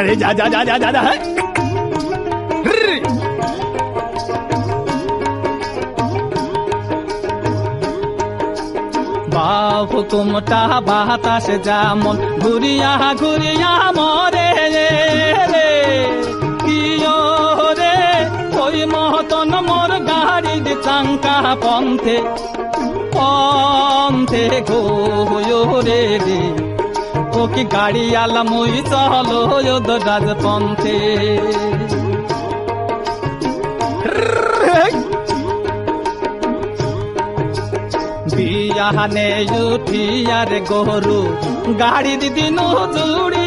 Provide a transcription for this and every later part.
রে যা যা যা যা যা যা হ্যাঁ। কুমটা বাতাস যেমন ঘুরিয়া ঘুরিয়া মরে রে কিয় রে, ওই মহতন মোর গাড়ির চাঙ্কা পন্থে পন্থে গোয় রে কি গাড়ি আলা মুই চলো রাজ পন্থে বিয়াহানে উঠিয়ার গরু, গাড়ি দিদিন জুড়ি।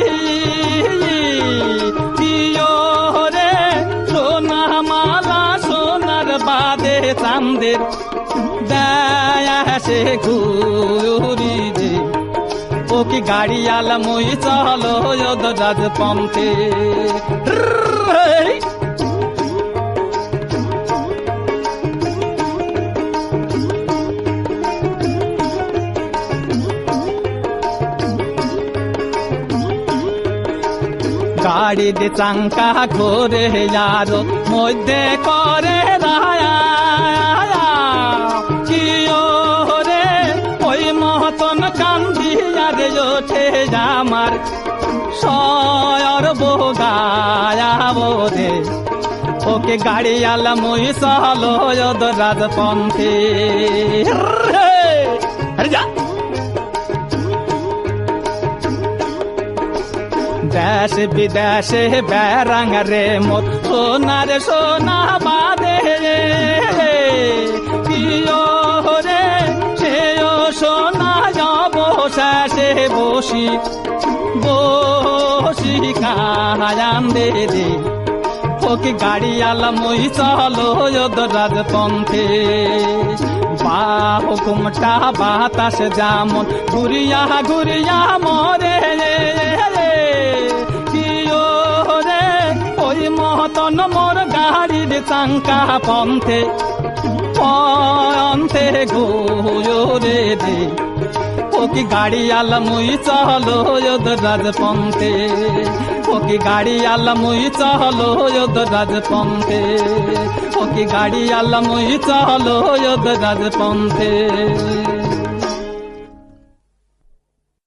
রে সোনা সোনার বাদে চান্দের দেয়াসে ঘুরি যে ও কি গাড়ি আলা মুই চলো রাজ পন্থে। গাড়ির চাঙ্কা ঘোরে আর মধ্যে করে রায়া। কান্দিয়ার ওঠে আমার। সয়র বোগায়াবো রে ওকে গাড়ি আলা মুই সহলো রাজপন্থী। আরে দেশ বিদেশে বেড়াং রে মোর সোনার সোনা বাদে বসি বসি কায়াম দে রে ওকে গাড়ি আলা মই চলো রাজপন্থে বাহ কুমটা বাতাস যেমন ঘুরিয়া ঘুরিয়া মরে মহতন মোর গাড়ির চাঙ্কা পন্থে। পন্থে গোয় রে রে ও কি গাড়ি আলা মুই চলো রাজপন্থে ওকে গাড়ি আলা মুই চলো রাজপন্থে ওকে গাড়ি আলা মুই চলো রাজপন্থে